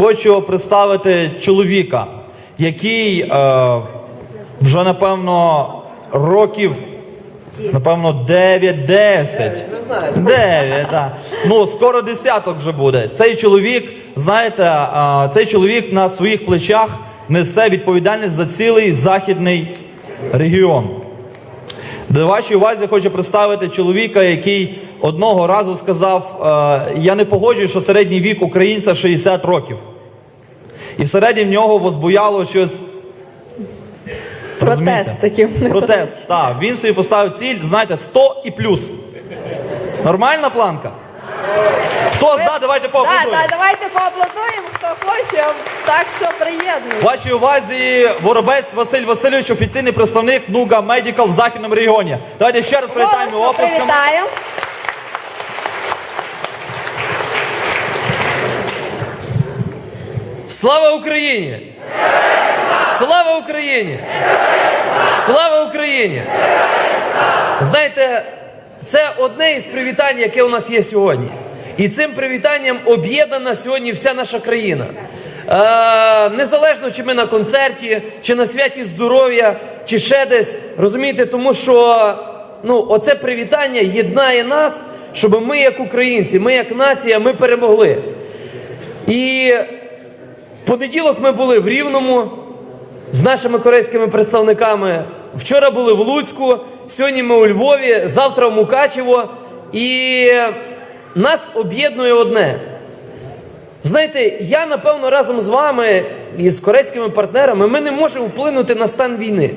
хочу представити чоловіка, який е, вже напевно років. Напевно, 9-10. 9, так. Ну, скоро десяток вже буде. Цей чоловік, знаєте, а, цей чоловік на своїх плечах несе відповідальність за цілий західний регіон. До вашій увазі хочу представити чоловіка, який одного разу сказав: е, я не погоджуюсь, що середній вік українця 60 років. І всередині в нього возбуяло щось. Протест такий. Протест, так. Він собі поставив ціль, знаєте, 100 і плюс. Нормальна планка? Хто за, давайте поаплодуємо. так, давайте поаплодуємо, хто хоче, так що приєднуємо. Вашій увазі Воробець Василь Васильович, офіційний представник Нуга Медикал в західному регіоні. Давайте ще раз привітаємо Голосно оплесками. привітаємо. Слава Україні! Слава Україні! Слава Україні! Знаєте, це одне із привітань, яке у нас є сьогодні. І цим привітанням об'єднана сьогодні вся наша країна. Е, незалежно, чи ми на концерті, чи на святі здоров'я, чи ще десь. Розумієте, тому що ну, оце привітання єднає нас, щоб ми, як українці, ми як нація, ми перемогли. І понеділок ми були в Рівному з нашими корейськими представниками. Вчора були в Луцьку, сьогодні ми у Львові, завтра в Мукачево. І нас об'єднує одне. Знаєте, я напевно разом з вами і з корейськими партнерами ми не можемо вплинути на стан війни.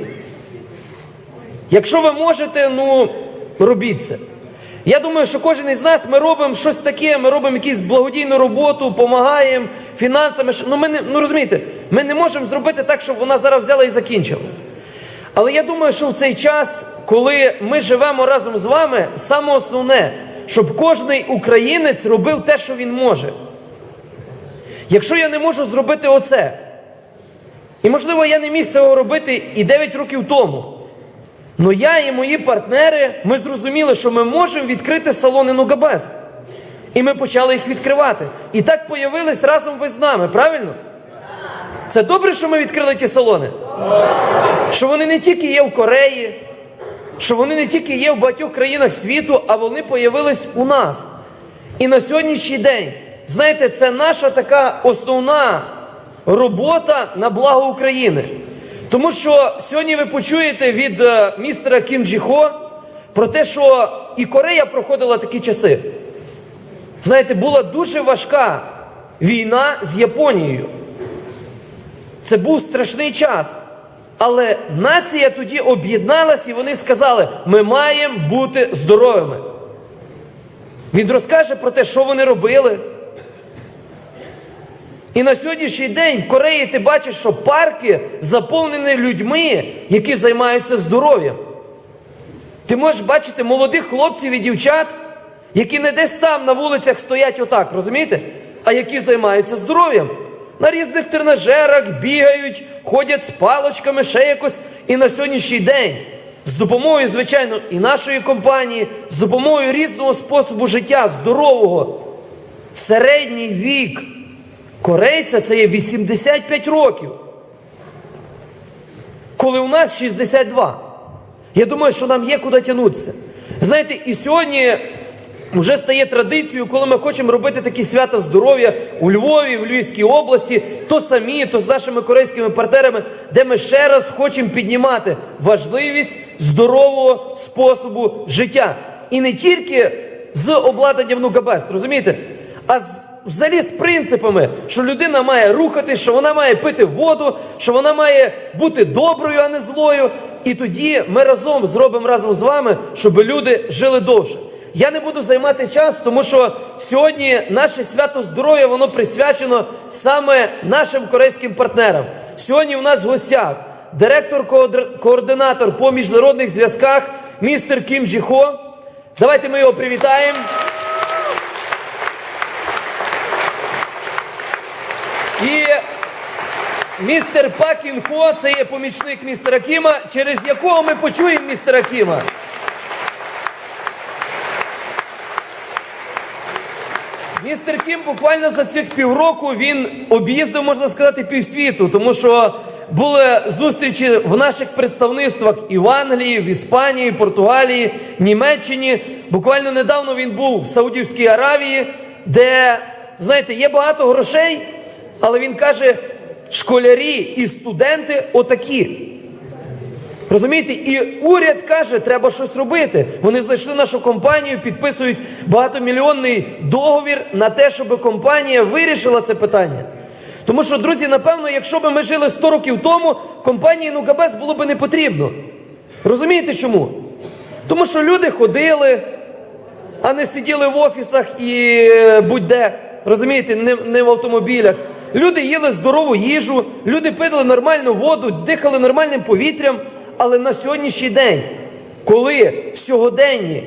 Якщо ви можете, ну робіть це. Я думаю, що кожен із нас ми робимо щось таке, ми робимо якусь благодійну роботу, допомагаємо фінансами. що- Ну, ми не, ну розумієте, ми не можемо зробити так, щоб вона зараз взяла і закінчилась. Але я думаю, що в цей час, коли ми живемо разом з вами, саме основне, щоб кожний українець робив те, що він може. Якщо я не можу зробити оце, і можливо я не міг цього робити і 9 років тому. Ну я і мої партнери, ми зрозуміли, що ми можемо відкрити салони Нугабест. І ми почали їх відкривати. І так появились разом ви з нами, правильно? Це добре, що ми відкрили ті салони? Що вони не тільки є в Кореї, що вони не тільки є в багатьох країнах світу, а вони появились у нас. І на сьогоднішній день, знаєте, це наша така основна робота на благо України. Тому що сьогодні ви почуєте від е, містера Кім Джі Хо про те, що і Корея проходила такі часи. Знаєте, була дуже важка війна з Японією. Це був страшний час. Але нація тоді об'єдналась і вони сказали: ми маємо бути здоровими. Він розкаже про те, що вони робили. І на сьогоднішній день в Кореї ти бачиш, що парки заповнені людьми, які займаються здоров'ям. Ти можеш бачити молодих хлопців і дівчат, які не десь там на вулицях стоять отак, розумієте? А які займаються здоров'ям. На різних тренажерах бігають, ходять з палочками, ще якось. І на сьогоднішній день з допомогою, звичайно, і нашої компанії, з допомогою різного способу життя, здорового, середній вік корейця це є 85 років. Коли у нас 62. Я думаю, що нам є куди тягнутися. Знаєте, і сьогодні вже стає традицією, коли ми хочемо робити такі свята здоров'я у Львові, в Львівській області, то самі, то з нашими корейськими партнерами, де ми ще раз хочемо піднімати важливість здорового способу життя. І не тільки з обладнанням Нугабест, розумієте? А з взагалі з принципами, що людина має рухатись, що вона має пити воду, що вона має бути доброю, а не злою. І тоді ми разом зробимо разом з вами, щоб люди жили довше. Я не буду займати час, тому що сьогодні наше свято здоров'я воно присвячено саме нашим корейським партнерам. Сьогодні у нас в гостях директор-координатор по міжнародних зв'язках містер Кім Джі Хо. Давайте ми його привітаємо. І містер Пакін Хо, це є помічник містера Кіма, через якого ми почуємо містера Кіма. Містер Кім буквально за цих півроку він об'їздив, можна сказати, півсвіту, тому що були зустрічі в наших представництвах і в Англії, в Іспанії, Португалії, Німеччині. Буквально недавно він був в Саудівській Аравії, де, знаєте, є багато грошей, але він каже, школярі і студенти отакі. Розумієте, і уряд каже, треба щось робити. Вони знайшли нашу компанію, підписують багатомільйонний договір на те, щоб компанія вирішила це питання. Тому що, друзі, напевно, якщо б ми жили 100 років тому, компанії Нукабес було б не потрібно. Розумієте чому? Тому що люди ходили, а не сиділи в офісах і е, будь-де, розумієте, не, не в автомобілях. Люди їли здорову їжу, люди пили нормальну воду, дихали нормальним повітрям. Але на сьогоднішній день, коли в сьогоденні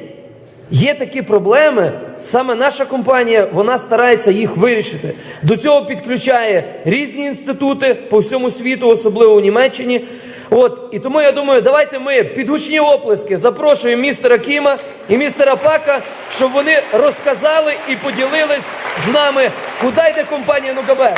є такі проблеми, саме наша компанія вона старається їх вирішити. До цього підключає різні інститути по всьому світу, особливо в Німеччині. От і тому я думаю, давайте ми під гучні оплески запрошуємо містера Кіма і містера Пака, щоб вони розказали і поділились з нами, куди йде компанія Нукабе.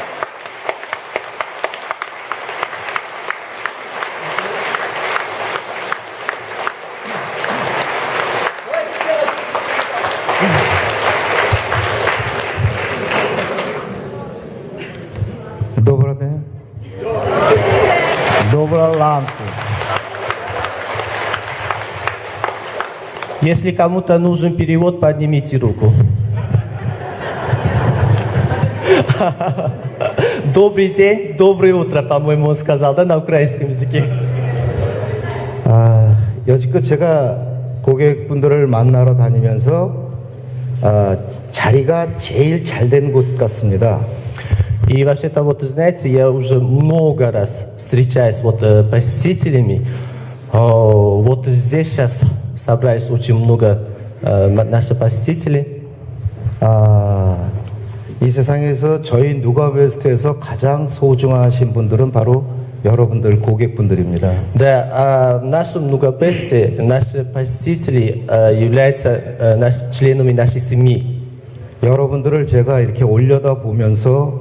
лампу. Если кому-то нужен перевод, поднимите руку. Добрый день, доброе утро, по-моему, он сказал, да, на украинском языке. 아, 여지껏 제가 고객분들을 만나러 다니면서 아, 자리가 제일 잘 된 곳 같습니다. И вообще-то, вот, знаете, я уже много раз встречаюсь вот э, посетителями. О, вот здесь сейчас собрались очень много э, м- наших посетителей. 아, 이 세상에서 저희 누가베스트에서 가장 소중하신 분들은 바로 여러분들 고객분들입니다. Да, а в нашем Нугапесте наши посетители э, являются э, наш- членами нашей семьи. 여러분들을 제가 이렇게 올려다 보면서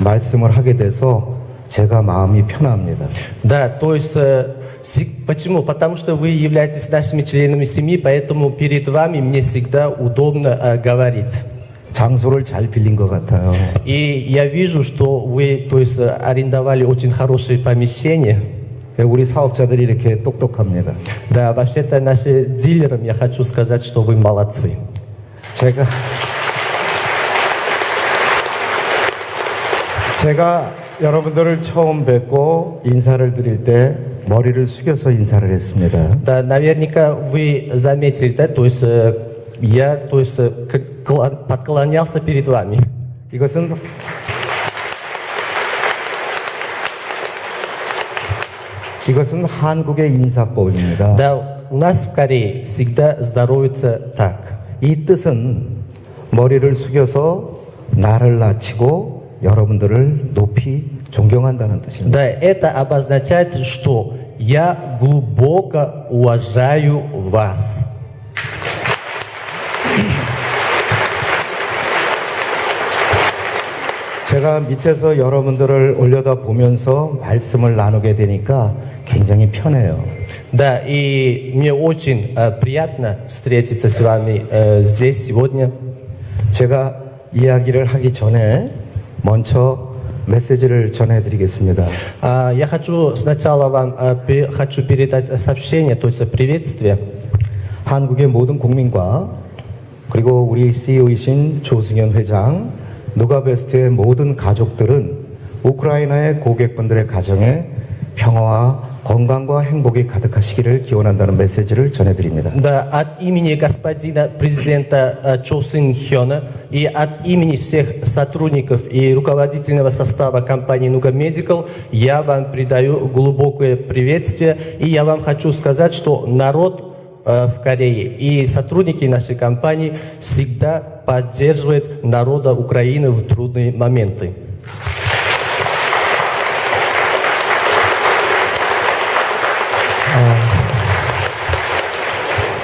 말씀을 하게 돼서 제가 마음이 편합니다. Да, то есть э, всег- почему? Потому что вы являетесь нашими членами семьи, поэтому перед вами мне всегда удобно э, говорить. 장소를 잘 빌린 것 같아요. И я вижу, что вы, то есть, э, арендовали очень хорошее помещение. 우리 사업자들이 이렇게 똑똑합니다. Да, вообще-то нашим дилерам я хочу сказать, что вы молодцы. 제가 제가 여러분들을 처음 뵙고 인사를 드릴 때 머리를 숙여서 인사를 했습니다. Да, наверняка вы заметили, да, то есть э, я, то есть э, как кла- подклонялся перед вами. 이것은 이것은 한국의 인사법입니다. Да, у нас в Корее всегда здоровится так. 이 뜻은 머리를 숙여서 나를 낮추고 여러분들을 높이 존경한다는 뜻입니다. Да, это обозначает, что я глубоко уважаю вас. 제가 밑에서 여러분들을 올려다 보면서 말씀을 나누게 되니까 굉장히 편해요. Да, и мне очень э, приятно встретиться с вами э, здесь сегодня. 제가 이야기를 하기 전에 먼저 메시지를 전해드리겠습니다. А, я хочу сначала вам э, пе- хочу передать сообщение, то есть приветствие. 한국의 모든 국민과 그리고 우리 CEO이신 조승현 회장, 누가베스트의 모든 가족들은 우크라이나의 고객분들의 가정에 평화와 건강과 행복이 가득하시기를 기원한다는 메시지를 전해드립니다. Да, от имени господина президента э, Чо Син Хёна и от имени всех сотрудников и руководительного состава компании Nuga Medical я вам передаю глубокое приветствие. И я вам хочу сказать, что народ э, в Корее и сотрудники нашей компании всегда поддерживают народа Украины в трудные моменты.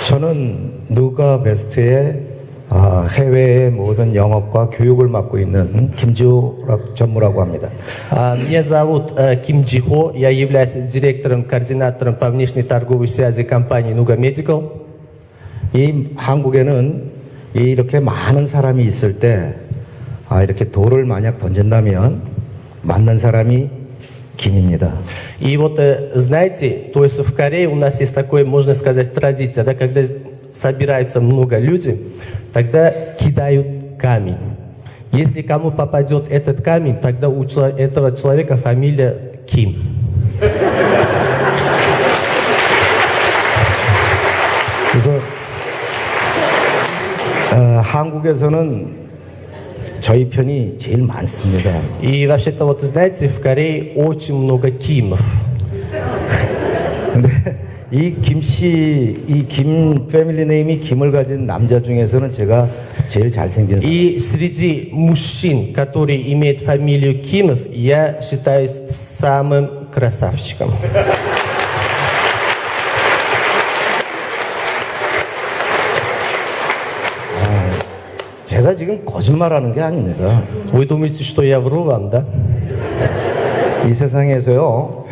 저는 누가베스트의 아, 해외의 모든 영업과 교육을 맡고 있는 김지호 전무라고 합니다. А, Меня зовут э, Ким Джихо, я являюсь директором, координатором по внешней торговой связи компании Nuga Medical. 이 한국에는 이렇게 많은 사람이 있을 때, 아, 이렇게 돌을 만약 던진다면 맞는 사람이 김입니다. И вот, э, знаете, то есть в Корее у нас есть такое, можно сказать, традиция, да, когда собирается много людей, тогда кидают камень. Если кому попадет этот камень, тогда у чело- этого человека фамилия Ким. 그래서 어, 한국에서는 저희 편이 제일 많습니다. И вообще-то, вот знаете, в Корее очень много Кимов. 근데 이 김씨, 이 김 패밀리 네임이 김을 가진 남자 중에서는 제가 제일 잘생긴 사람. И среди мужчин, которые имеют фамилию Кимов, я считаюсь самым красавчиком. 제가 지금 거짓말하는 게 아닙니다. Вы думаете, что я вру вам, да? 이 세상에서요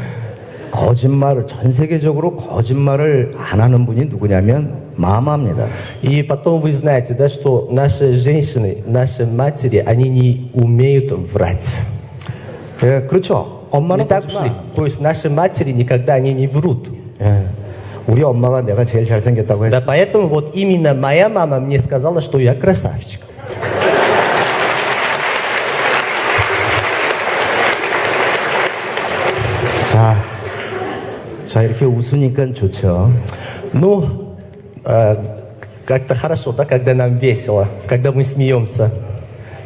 거짓말을 전 세계적으로 거짓말을 안 하는 분이 누구냐면 마마입니다. И потом вы знаете, да, что наши женщины, наши матери, они не умеют врать. 예, 그렇죠. Не 엄마는 так что ли? 거짓말. То есть наши матери никогда они не врут. 예, 우리 엄마가 내가 제일 잘생겼다고 Да 했어. поэтому вот именно моя мама мне сказала, что я красавчик. 자, 자 이렇게 웃으니까 좋죠. Ну, э, как-то хорошо, да, когда нам весело, когда мы смеемся.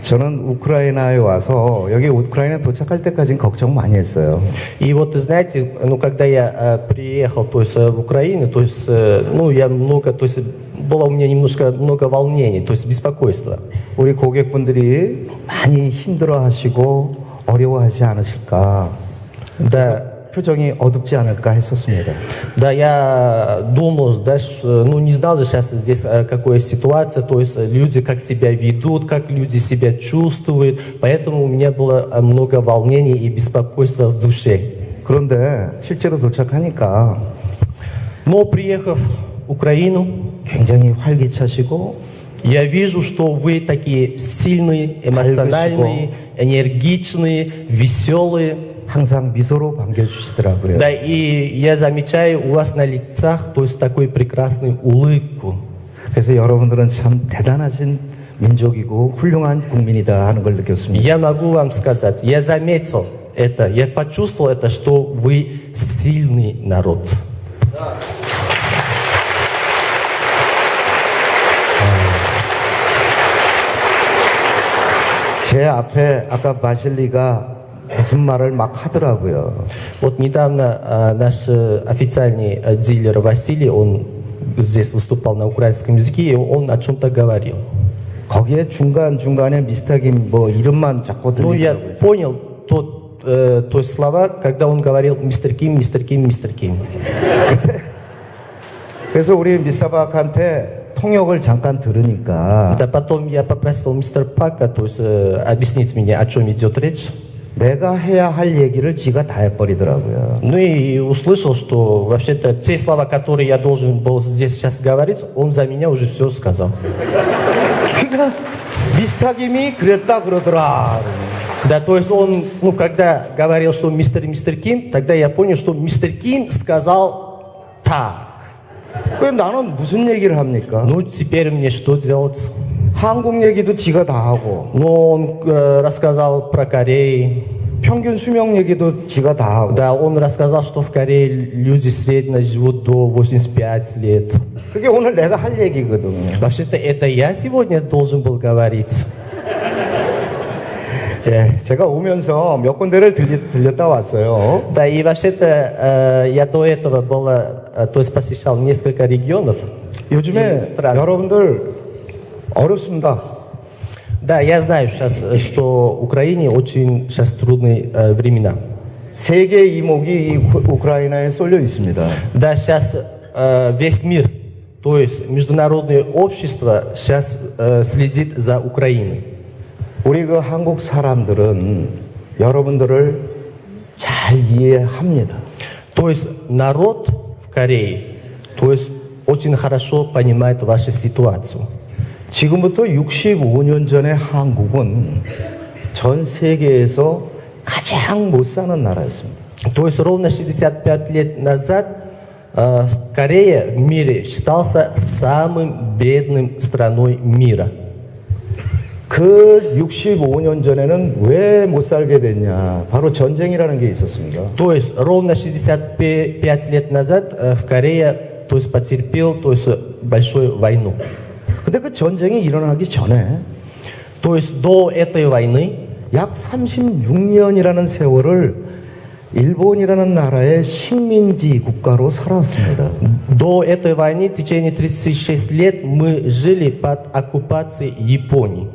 저는 우크라이나에 와서 여기 우크라이나 도착할 때까지는 걱정 많이 했어요. И вот, знаете, ну, когда я э, приехал, то есть, э, в Украину, то есть, э, ну, я много, то есть, было у меня немножко много волнений, то есть, беспокойства. 우리 고객분들이 많이 힘들어하시고 어려워하지 않으실까 Да, 표정이 어둡지 않을까 했었습니다. да, я думал, да, ш- ну, не знал же сейчас здесь, э, какая ситуация, то есть, э, люди как себя ведут, как люди себя чувствуют, поэтому у меня было э, много волнений и беспокойства в душе. 그런데 실제로 도착하니까 Но, приехав в Украину, 굉장히 활기차시고 Я вижу, что вы такие сильные, эмоциональные, энергичные, веселые. 항상 미소로 반겨주시더라고요. Да, и я замечаю у вас на лицах, то есть такую прекрасную улыбку. 그래서 여러분들은 참 대단하신 민족이고 훌륭한 국민이다 하는 걸 느꼈습니다. Я могу вам сказать, я заметил это, я почувствовал это, что вы сильный народ. 제 앞에 아까 바실리가 무슨 말을 막 하더라고요. Вот недавно э, наш э, официальный э, дилер Василий, он здесь выступал на украинском языке, и он о чем-то говорил. 거기에 중간중간에 미스터 김 뭐 이름만 자꾸 Ну, я 들리더라고요. понял тот, э, то есть слова, когда он говорил мистер Ким, мистер Ким, мистер Ким. 그래서 우리 미스터 박한테 통역을 잠깐 들으니까 Да потом я попросил мистера Пака, то есть э, объяснить мне, о чем идет речь. 내가 해야 할 얘기를 지가 다 해버리더라고요. Ну и услышал, что вообще-то те слова, которые я должен был здесь сейчас говорить, он за меня уже все сказал. 그러니까 미스터 김이 그랬다 그러더라. Да, то есть он, ну, когда говорил, что мистер мистер Ким, тогда я понял, что мистер Ким сказал так. 그 나는 무슨 얘기를 합니까? Ну, теперь мне что делать? 한국 얘기도 지가 다 하고 Ну, он э, рассказал про Корею. 평균 수명 얘기도 지가 다 하고 Да, он рассказал, что в Корее люди средне живут до 85 лет. 그게 오늘 내가 할 얘기거든요. Вообще-то это я сегодня должен был говорить. 예, 제가 오면서 몇 군데를 들리, 들렸다 왔어요. Да, и вообще-то э, я до этого было, э, то есть посещал несколько регионов. 요즘에 и стран. 여러분들 어렵습니다. Да, я знаю сейчас, э, что в Украине очень сейчас трудные э, времена. 세계 이목이 이 우- 우크라이나에 쏠려 있습니다. Да, сейчас э, весь мир То есть международное общество сейчас э, следит за Украиной. 우리 그 한국 사람들은 여러분들을 잘 이해합니다. То есть народ в Корее, то есть очень хорошо понимает вашу ситуацию. 지금부터 65년 전에 한국은 전 세계에서 가장 못 사는 나라였습니다. То есть ровно 65 лет назад э, Корея в мире считался самым бедным страной мира. 그 65년 전에는 왜 못 살게 됐냐? 바로 전쟁이라는 게 있었습니다. То есть ровно 65 лет назад э, в Корее то есть, потерпел то есть, большую войну. 근데 그 전쟁이 일어나기 전에 То есть до этой войны 약 36년이라는 세월을 일본이라는 나라의 식민지 국가로 살았습니다. До этой войны в течение 36 лет мы жили под оккупацией Японии.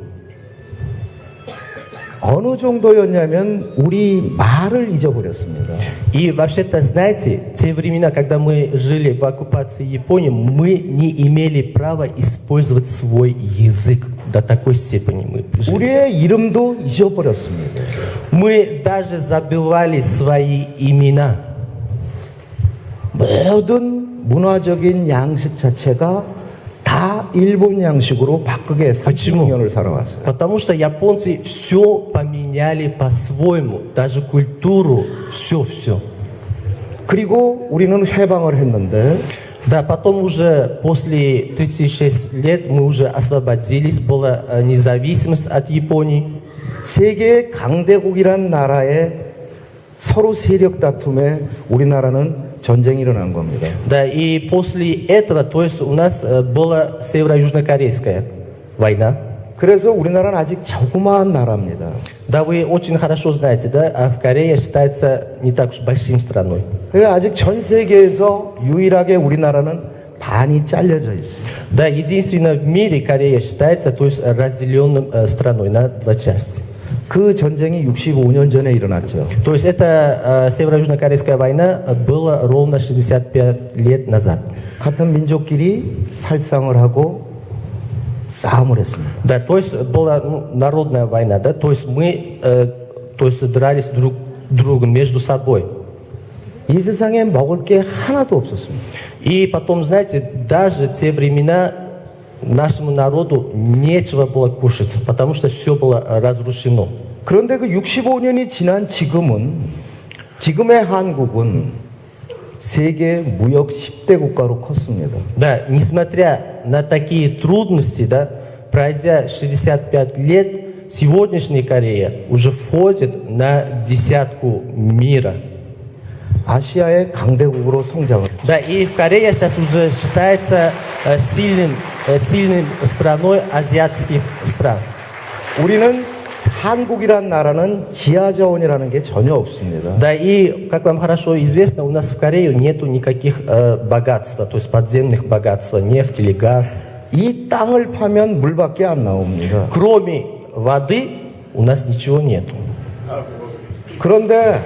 어느 정도였냐면 우리 말을 잊어버렸습니다. И вообще-то, знаете, те времена, когда мы жили в оккупации Японии, мы не имели права использовать свой язык. До такой степени мы жили. 우리의 이름도 잊어버렸습니다. Мы даже забывали свои имена. 모든 문화적인 양식 자체가 다 일본 양식으로 바꾸게 почему? 30년을 살아왔어요. Потому что японцы все поменяли по-своему. Даже культуру, все-все. 그리고 우리는 해방을 했는데 Да, потом уже после 36 лет мы уже освободились, была э, независимость от Японии. 세계 강대국이란 나라의 서로 세력 다툼에 우리나라는 전쟁이 일어난 겁니다. Да, и после этого, то есть у нас э, была северо-южнокорейская война. 그래서 우리나라는 아직 조그마한 나라입니다. Да, вы очень хорошо знаете, да, а в Корее считается не так уж большим страной. 그래서 아직 전 세계에서 유일하게 우리나라는 반이 잘려져 있습니다. Да, единственное в мире Корея считается, то есть разделенным э, страной на два части. 그 전쟁이 65년 전에 일어났죠. То есть эта э, северо-южнокорейская война э, была ровно 65 лет назад. 같은 민족끼리 살상을 하고 싸움을 했습니다. Да, то есть была ну, народная война, да, то есть мы, э, то есть дрались друг другом между собой. 이 세상에 먹을 게 하나도 없었습니다. И потом, знаете, даже те времена нашему народу нечего было кушать, потому что все было э, разрушено. 그런데 그 65년이 지난 지금은 지금의 한국은 세계 무역 10대 국가로 컸습니다. Да, несмотря на такие трудности, да, пройдя 65 лет, сегодняшняя Корея уже входит на десятку мира. 아시아의 강대국으로 성장을 했습니다. Да, и Корея сейчас уже считается э, сильным, э, сильным страной азиатских стран. 우리는 한국이란 나라는 지하자원이라는 게 전혀 없습니다. Да, и, как вам хорошо известно, у нас в Корее нету никаких э, богатств, то есть подземных богатств, нефть или газ. 이 땅을 파면 물밖에 안 나옵니다. Кроме воды у нас ничего нету. 그런데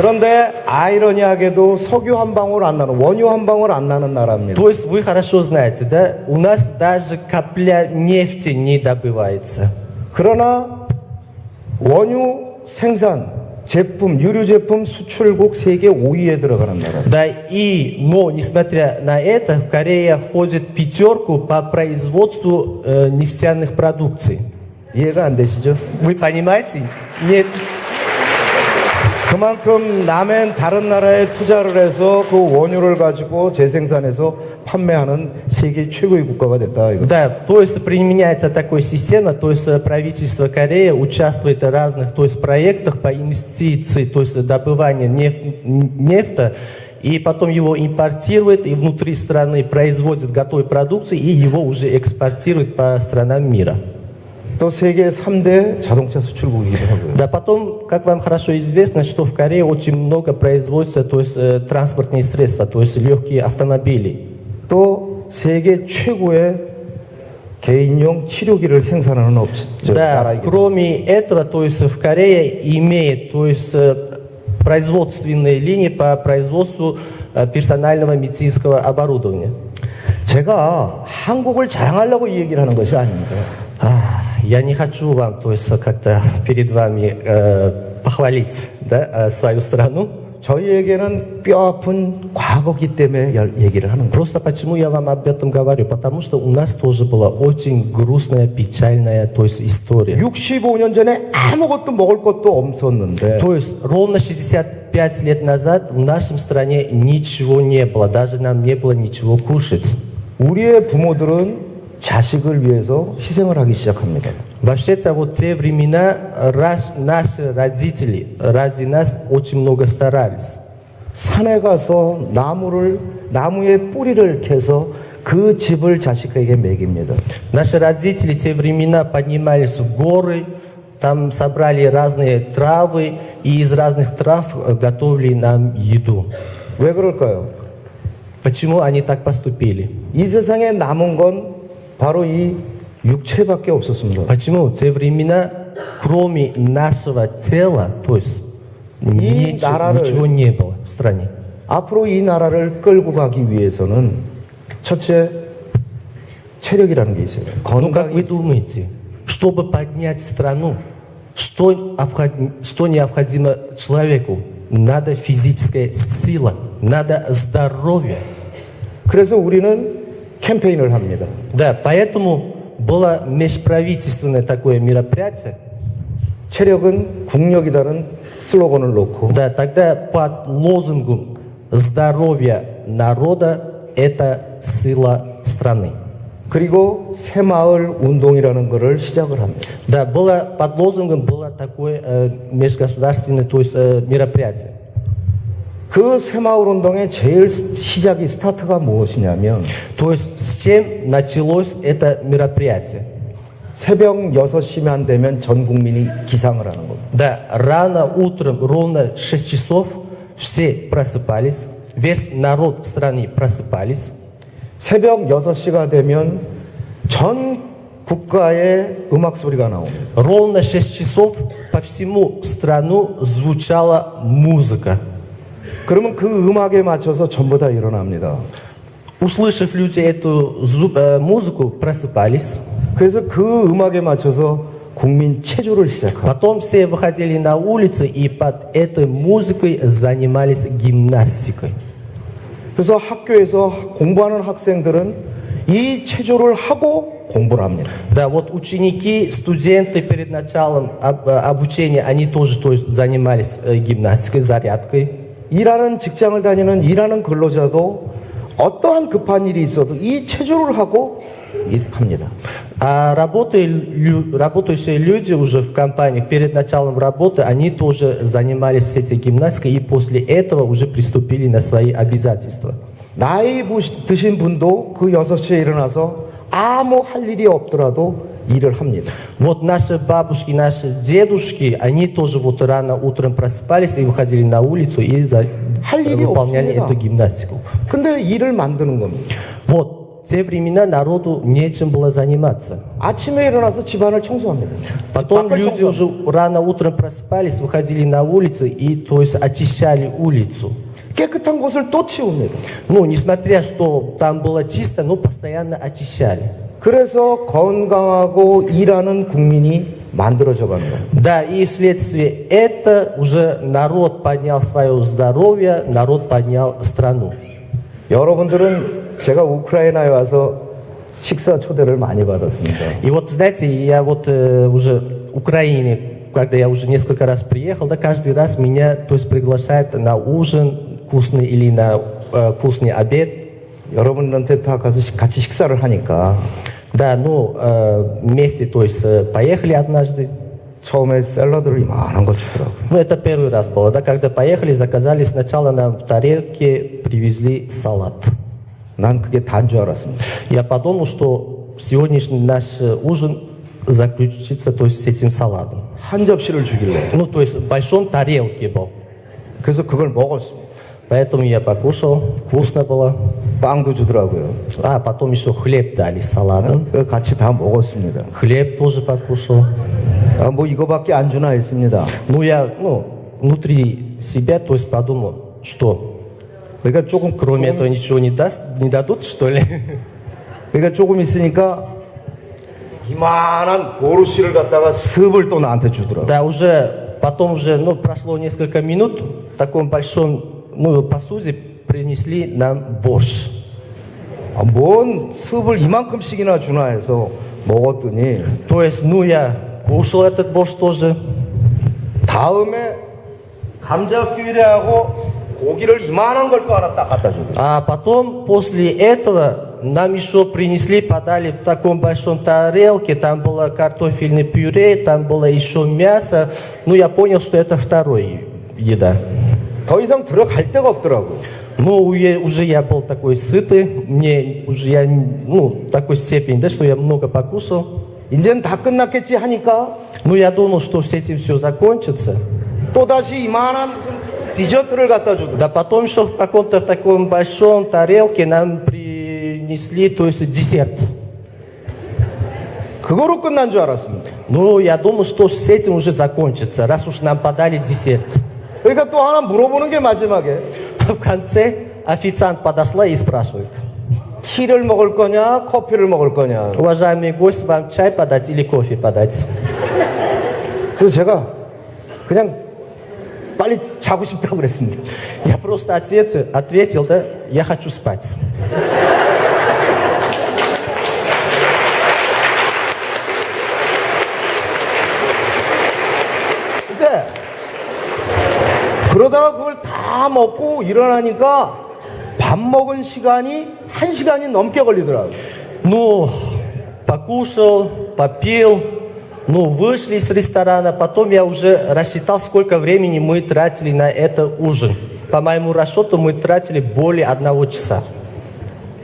그런데 아이러니하게도 석유 한 방울 안 나는 원유 한 방울 안 나는 나라입니다. То есть вы хорошо знаете, да, у нас даже капля нефти не добывается. 그러나 원유 생산 제품 유류 제품 수출국 세계 5위에 들어가는 나라. Да, и, но, несмотря на это, в Корее входит в пятерку по производству э, нефтяных продукций. 이해가 안 되시죠? Вы понимаете? Нет. 그만큼 남의 다른 나라에 투자를 해서 그 원유를 가지고 재생산해서 판매하는 세계 최고의 국가가 됐다. 이거. Да, то есть применяется такая система, то есть э, правительство Кореи участвует в разных то есть, проектах по инвестиции, то есть добывание неф- нефта, и потом его импортирует, и внутри страны производит готовой продукции, и его уже экспортирует по странам мира. 또 세계 3대 자동차 수출국이기도 하고요. Да, потом, как вам хорошо известно, что в Корее очень много производится, то есть э, транспортные средства, то есть легкие автомобили. 또 세계 최고의 개인용 치료기를 생산하는 업체 저 Да, 나라이기도 하고. кроме этого, то есть в Корее имеет, то есть э, производственные линии по производству э, персонального медицинского оборудования. 제가 한국을 자랑하려고 이 얘기를 하는 것이 아닙니다. А, Я не хочу вам, то есть как-то перед вами э, похвалить да, э, свою страну. 저희에게는 뼈아픈 과거기 때문에 열- 얘기를 하는 거예요. Просто почему я вам об этом говорю? Потому что у нас тоже была очень грустная, печальная то есть история. 65년 전에 아무것도 먹을 것도 없었는데 То есть ровно 65 лет назад в нашей стране ничего не было, даже нам не было ничего кушать. 우리의 부모들은 자식을 위해서 희생을 하기 시작합니다. Вообще-то вот те времена раш- наши родители ради нас очень много старались. 산에 가서 나무를 나무의 뿌리를 캐서 그 집을 자식에게 먹입니다. Наши родители те времена поднимались в горы, там собрали разные травы и из разных трав э, готовили нам еду. 왜 그럴까요? Почему они так поступили? 이 세상에 남은 건 바로 이 육체밖에 없었습니다. Почему в те времена, кроме нашего тела, то есть ничего, 나라를- ничего не было в стране? 앞으로 이 나라를 끌고 가기 위해서는 첫째 체력이라는 게 있어요. Ну, как вы 건강이 думаете, чтобы поднять страну, что, обход- что необходимо человеку? Надо физическая сила, надо здоровье. 그래서 우리는 캠페인을 합니다. Да, поэтому было межправительственное такое мероприятие. 체력은 국력이다는 슬로건을 놓고 Да, тогда под лозунгом «Здоровье народа – это сила страны». 그리고 새마을 운동이라는 것을 시작을 합니다. Да, было под лозунгом было такое э, межгосударственное то есть, э, мероприятие. 그 새마을 운동의 제일 스- 시작이 스타트가 무엇이냐면 То есть с чем началось это мероприятие? 새벽 6시만 되면 전 국민이 기상을 하는 겁니다. Да, рано утром, ровно 6 часов, все просыпались, весь народ страны просыпались. 새벽 6시가 되면 전 국가의 음악 소리가 나옵니다. Ровно 6 часов по всему страну звучала музыка. 그러면 그 음악에 맞춰서 전부 다 일어납니다. Услышав люди эту зу- э, музыку, просыпались. 그래서 그 음악에 맞춰서 국민 체조를 시작합니다. Потом все выходили на улицы и под этой музыкой занимались гимнастикой. 그래서 학교에서 공부하는 학생들은 이 체조를 하고 공부를 합니다. Да, вот ученики, студенты перед началом об- э, обучения, они тоже то есть, занимались э, гимнастикой, зарядкой. 일하는 직장을 다니는 일하는 근로자도 어떠한 급한 일이 있어도 이 체조를 하고 일- 합니다. А работы- лю- работающие люди уже в компаниях перед началом работы, они тоже занимались этой гимнастикой и после этого уже приступили на свои обязательства. 나이 부시- 드신 분도 그 6시에 일어나서 아무 할 일이 없더라도 일을 합니다. Вот наши бабушки, наши дедушки, они тоже вот рано утром просыпались и выходили на улицу и за- 할 일이 выполняли 없습니다. эту гимнастику. 근데 일을 만드는 겁니다. Вот, в те времена народу нечем было заниматься. 아침에 일어나서 집안을 청소합니다. Потом 밖을 люди 청소합니다. уже рано утром просыпались, выходили на улицы и, то есть, очищали улицу. 깨끗한 곳을 또 치웁니다. Ну, несмотря, что там было чисто, но постоянно очищали. 그래서 건강하고 일하는 국민이 만들어져 가는 거예요. Да, и вследствие это уже народ поднял свое здоровье, народ поднял страну. 여러분들은 제가 우크라이나에 와서 식사 초대를 많이 받았습니다. И вот, знаете, я вот э, уже в Украине, когда я уже несколько раз приехал, да, каждый раз меня, то есть, приглашают на ужин вкусный или на э, вкусный обед. 여러분한테 다 가서 식- 같이 식사를 하니까 Да, ну, э, вместе, то есть, э, поехали однажды. 처음에 샐러드를 이만한 거 주더라고요. Ну, это первый раз было, да, когда поехали, заказали сначала нам в тарелке, привезли салат. 난 그게 다인 줄 알았습니다. Я подумал, что сегодняшний наш э, ужин заключится, то есть, с этим салатом. 한 접시를 주길래. Ну, то есть, в большом тарелке был. 그래서 그걸 먹었습니다. Поэтому я покушал, вкусно было. 빵도 주더라고요. А потом еще хлеб дали с салатом. 그거 같이 다 먹었습니다. Хлеб тоже покушал. 아, 뭐 이거밖에 안 주나 했습니다. Ну, я, ну, внутри себя, то есть подумал, что 그러니까 조금 кроме 조금- этого ничего не даст, не дадут, что ли? 그러니까 조금 있으니까 이만한 보르시를 갖다가 습을 또 나한테 주더라고. Да, уже потом уже, ну, прошло несколько минут, в таком большом, ну, посуде принесли нам борщ. 아, 뭔 습을 이만큼씩이나 주나 해서 먹었더니 То есть, ну, я кушал этот борщ тоже. 다음에 감자 피레하고 고기를 이만한 걸 또 하나 딱 갖다 주더라고. А потом, после этого, нам еще принесли, подали в таком большом тарелке, там было картофельное пюре, там было еще мясо. Ну, я понял, что это второй еда. 더 이상 들어갈 데가 없더라고. Ну, уе- уже я был такой сытый, мне уже я, ну, такой степени, да, что я много покушал. 이젠 다 끝났겠지 하니까 Ну, я думал, что с этим все закончится. 또 다시 이만한 무슨 디저트를 갖다 주더라고. Да потом еще в каком-то в таком большом тарелке нам принесли, то есть десерт. 그거로 끝난 줄 알았습니다. Ну, я думал, что с этим уже закончится, раз уж нам подали десерт. 그러니까 또 하나 물어보는 게 마지막에 В конце официант подошла и спрашивает, 티를 먹을 거냐 커피를 먹을 거냐. уважаемый гость, вам чай подать или кофе подать? 그래서 제가 그냥 빨리 자고 싶다고 그랬습니다. Я просто ответил, ответил, да, я хочу спать. 그러다가 그걸 다 먹고 일어나니까 밥 먹은 시간이 한 시간이 넘게 걸리더라고요. Ну, покушал, попил, ну, вышли из ресторана, потом я уже рассчитал, сколько времени мы тратили на это ужин. По моему расчету мы тратили более одного часа.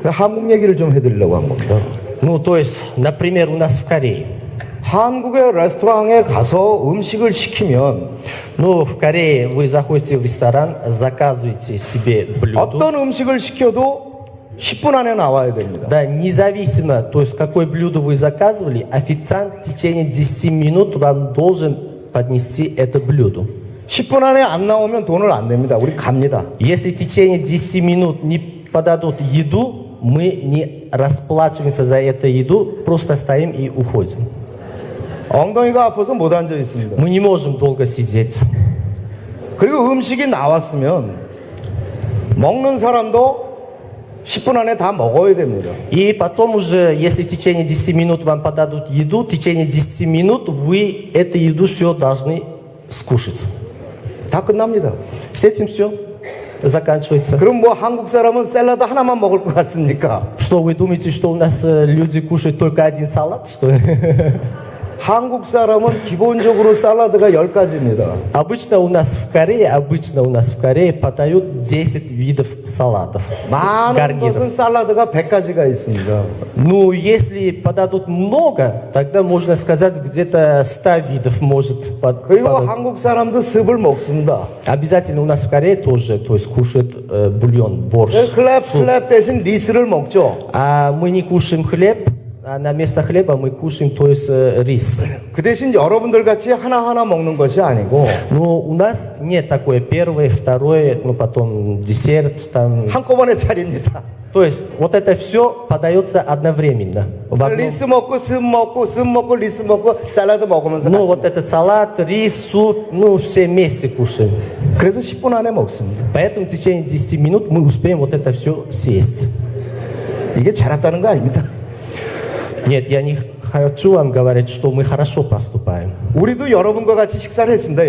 한국 얘기를 좀 해드리려고 한 겁니다. Ну, то есть, например, у нас в Корее. 한국의 레스토랑에 가서 음식을 시키면 Ну, в Корее вы заходите в ресторан, заказываете себе блюдо. 어떤 음식을 시켜도 10분 안에 나와야 됩니다. Да, независимо, то есть какое блюдо вы заказывали, официант в течение 10 минут вам должен поднести это блюдо. 10분 안에 안 나오면 돈을 안 냅니다. 우리 갑니다. Если в течение 10 минут не подадут еду, мы не расплачиваемся за эту еду, просто стоим и уходим. 엉덩이가 아파서 못 앉아 있습니다. Мы не можем долго сидеть. 그리고 음식이 나왔으면 먹는 사람도 10분 안에 다 먹어야 됩니다. И потом уже, если в течение 10 минут вам подадут еду, в течение 10 минут вы эту еду все должны скушать. 다 끝납니다. С этим все заканчивается. 그럼 뭐 한국 사람은 샐러드 하나만 먹을 것 같습니까? Что вы думаете, что у нас э, люди кушают только один салат, что ли? 한국 사람은 기본적으로 샐러드가 10가지입니다. Обычно у нас в Корее, обычно у нас в Корее подают 10 видов салатов, 많은 гарниров. 것은 샐러드가 100가지가 있습니다. Ну, если подадут много, тогда можно сказать где-то 100 видов может под- 그리고 подать. 한국 사람도 습을 먹습니다. Обязательно у нас в Корее тоже, то есть кушают э, бульон, борщ. 클랩 суп. 클랩 대신 리스를 먹죠. А мы не кушаем хлеб, а на место хлеба мы кушаем, то есть э, рис. 그 대신 여러분들 같이 하나하나 먹는 것이 아니고 Но у нас нет такое первое, второе, ну потом десерт там. 한꺼번에 차립니다. То есть вот это все подается одновременно. В одном- 리스 먹고 습 먹고 습 먹고 리스 먹고 샐러드 먹으면서 Ну 같이 вот этот салат, рис, суп, ну все вместе кушаем. 그래서 10분 안에 먹습니다. Поэтому в течение 10 минут мы успеем вот это все съесть. 이게 잘했다는 거 아닙니다. Нет, я не хочу вам говорить, что мы хорошо поступаем. 우리도 여러분과 같이 식사를 했습니다.